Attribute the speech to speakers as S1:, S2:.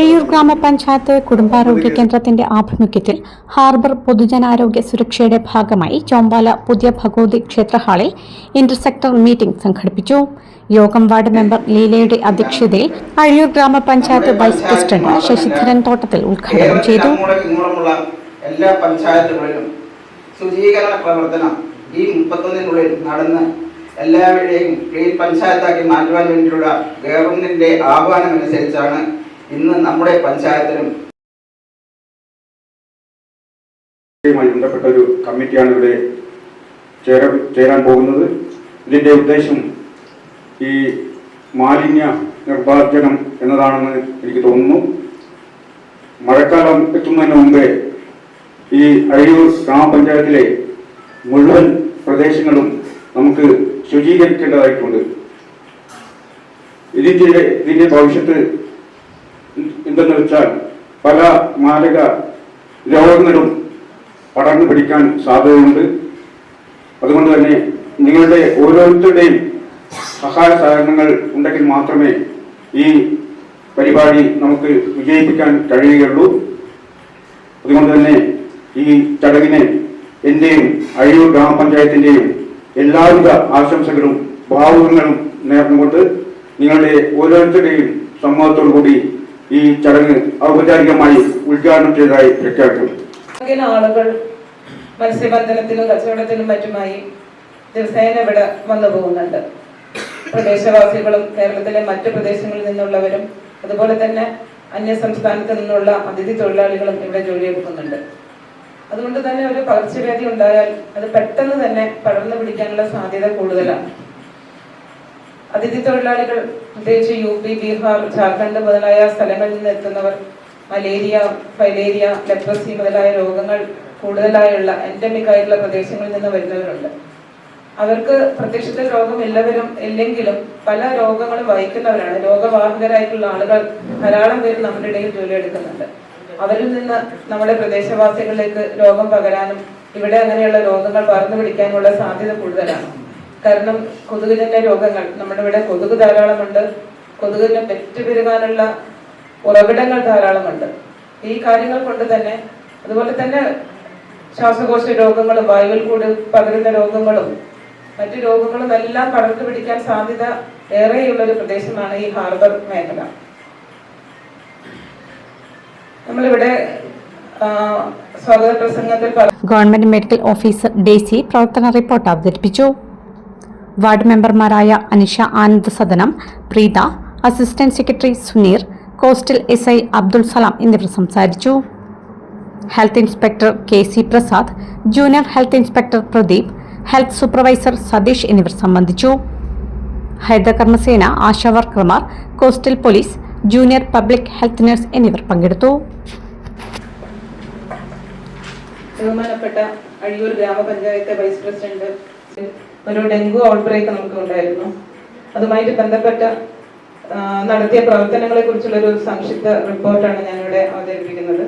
S1: അഴിയൂർ ഗ്രാമപഞ്ചായത്ത് കുടുംബാരോഗ്യ കേന്ദ്രത്തിന്റെ ആഭിമുഖ്യത്തിൽ ഹാർബർ പൊതുജനാരോഗ്യ സുരക്ഷയുടെ ഭാഗമായി ചോമ്പാല പുതിയ ഭഗവതി ക്ഷേത്ര ഹാളിൽ ഇന്റർസെക്ടർ മീറ്റിംഗ് സംഘടിപ്പിച്ചു. യോഗം വാർഡ് മെമ്പർ ലീലയുടെ അധ്യക്ഷതയിൽ അഴിയൂർ ഗ്രാമപഞ്ചായത്ത് വൈസ് പ്രസിഡന്റ് ശശിധരൻ തോട്ടത്തിൽ ഉദ്ഘാടനം ചെയ്തു.
S2: എല്ലാ പഞ്ചായത്തുകളിലും ശുചീകരണ പ്രവർത്തനം ഈ മുപ്പത്തൊന്നിനുള്ളിൽ നടന്ന് എല്ലാവരുടെയും ക്ലീൻ പഞ്ചായത്താക്കി മാറ്റുവാൻ വേണ്ടിയുള്ള ഗവൺമെന്റിന്റെ ആഹ്വാനം അനുസരിച്ചാണ് ഇന്ന് നമ്മുടെ
S3: പഞ്ചായത്തിനും ബന്ധപ്പെട്ട ഒരു കമ്മിറ്റിയാണ് ഇവിടെ ചേരാൻ ചേരാൻ പോകുന്നത്. ഇതിന്റെ ഉദ്ദേശം ഈ മാലിന്യ നിർമ്മാർജനം എന്നതാണെന്ന് എനിക്ക് തോന്നുന്നു. മഴക്കാലം എത്തുന്നതിന് മുമ്പേ ഈ അഴിയൂർ ഗ്രാമപഞ്ചായത്തിലെ മുഴുവൻ പ്രദേശങ്ങളും നമുക്ക് ശുചീകരിക്കേണ്ടതായിട്ടുണ്ട്. ഇതിന്റെ ഇതിന്റെ ഭവിഷ്യത്ത് എന്തെന്ന് വെച്ചാൽ പല മാരക രോഗങ്ങളും പടർന്നു പിടിക്കാൻ സാധ്യതയുണ്ട്. അതുകൊണ്ട് തന്നെ നിങ്ങളുടെ ഓരോരുത്തരുടെയും സഹായ സഹകരണങ്ങൾ ഉണ്ടെങ്കിൽ മാത്രമേ ഈ പരിപാടി നമുക്ക് വിജയിപ്പിക്കാൻ കഴിയുകയുള്ളൂ. അതുകൊണ്ട് തന്നെ ഈ ചടങ്ങിന് എന്റെയും അഴിയൂർ ഗ്രാമപഞ്ചായത്തിന്റെയും എല്ലാവിധ ആശംസകളും ഭാവുകങ്ങളും നേർന്നുകൊണ്ട് നിങ്ങളുടെ ഓരോരുത്തരുടെയും സമ്മതത്തോടു കൂടി ഈ ചടങ്ങ് ഔപചാരികമായി ഉദ്ഘാടനം ചെയ്തതായി പ്രഖ്യാപിക്കുന്നു.
S4: കണക്കിന് ആളുകൾ മത്സ്യബന്ധനത്തിനും കച്ചവടത്തിനും മറ്റുമായി ദിവസേന ഇവിടെ വന്നു പോകുന്നുണ്ട്. പ്രദേശവാസികളും കേരളത്തിലെ മറ്റു പ്രദേശങ്ങളിൽ നിന്നുള്ളവരും അതുപോലെ തന്നെ അന്യ സംസ്ഥാനത്ത് നിന്നുള്ള അതിഥി തൊഴിലാളികളും ഇവിടെ ജോലിയെടുക്കുന്നുണ്ട് അതുകൊണ്ട് തന്നെ ഒരു പകർച്ചവ്യാധി ഉണ്ടായാൽ അത് പെട്ടെന്ന് തന്നെ പടർന്നു പിടിക്കാനുള്ള സാധ്യത കൂടുതലാണ്. അതിഥി തൊഴിലാളികൾ പ്രത്യേകിച്ച് യു പി ബീഹാർ ജാർഖണ്ഡ് മുതലായ സ്ഥലങ്ങളിൽ നിന്ന് എത്തുന്നവർ മലേറിയ ഫൈലേരിയ ലെപ്രസി മുതലായ രോഗങ്ങൾ കൂടുതലായുള്ള എൻഡമിക് ആയിട്ടുള്ള പ്രദേശങ്ങളിൽ നിന്ന് വരുന്നവരുണ്ട്. അവർക്ക് പ്രത്യക്ഷത്തിൽ രോഗമില്ലവരും ഇല്ലെങ്കിലും പല രോഗങ്ങളും വഹിക്കുന്നവരാണ്. രോഗവാഹകരായിട്ടുള്ള ആളുകൾ ധാരാളം പേര് നമ്മുടെ ഇടയിൽ ജോലി എടുക്കുന്നുണ്ട്. അവരിൽ നിന്ന് നമ്മുടെ പ്രദേശവാസികളിലേക്ക് രോഗം പകരാനും ഇവിടെ അങ്ങനെയുള്ള രോഗങ്ങൾ പകർന്നു പിടിക്കാനുള്ള സാധ്യത കൂടുതലാണ്. കാരണം കൊതുകുജന്യ രോഗങ്ങൾ നമ്മുടെ ഇവിടെ കൊതുക് ധാരാളമുണ്ട്. കൊതുകിന് പെറ്റുപെരുകാനുള്ള ഉറവിടങ്ങൾ ധാരാളമുണ്ട്. ഈ കാര്യങ്ങൾ കൊണ്ട് തന്നെ അതുപോലെ തന്നെ ശ്വാസകോശ രോഗങ്ങളും വായുവിൽ കൂടി പകരുന്ന രോഗങ്ങളും മറ്റു രോഗങ്ങളും എല്ലാം പടർന്നു പിടിക്കാൻ സാധ്യത ഏറെയുള്ള ഒരു പ്രദേശമാണ് ഈ ഹാർബർ മേഖല. നമ്മളിവിടെ സ്വാഗത പ്രസംഗത്തിൽ
S1: ഗവൺമെന്റ് മെഡിക്കൽ ഓഫീസർ ഡേസി പ്രവർത്തന റിപ്പോർട്ട് അവതരിപ്പിച്ചു. വാർഡ് മെമ്പർമാരായ Anisha Anand Sadanam Preetha assistant secretary Suneer coastal S I Abdul Salam എന്നിവർ സംസാരിച്ചു. Health inspector K C Prasad junior health inspector Pradeep health supervisor Satheesh എന്നിവർ സംബന്ധിച്ചു. ഹരിതകർമ്മസേന ആശാവർക്കർമാർ coastal police junior public health nurse എന്നിവർ പങ്കെടുത്തു.
S4: ബഹുമാനപ്പെട്ട അഴിയൂർ ഗ്രാമപഞ്ചായത്ത് വൈസ് പ്രസിഡന്റ് ഒരു ഡെങ്കു ഔട്ട്ബ്രേക്ക് നമുക്ക് ഉണ്ടായിരുന്നു. അതുമായിട്ട് ബന്ധപ്പെട്ട നടത്തിയ പ്രവർത്തനങ്ങളെ കുറിച്ചുള്ള ഒരു സംക്ഷിപ്ത റിപ്പോർട്ടാണ് ഞാനിവിടെ അവതരിപ്പിക്കുന്നത്.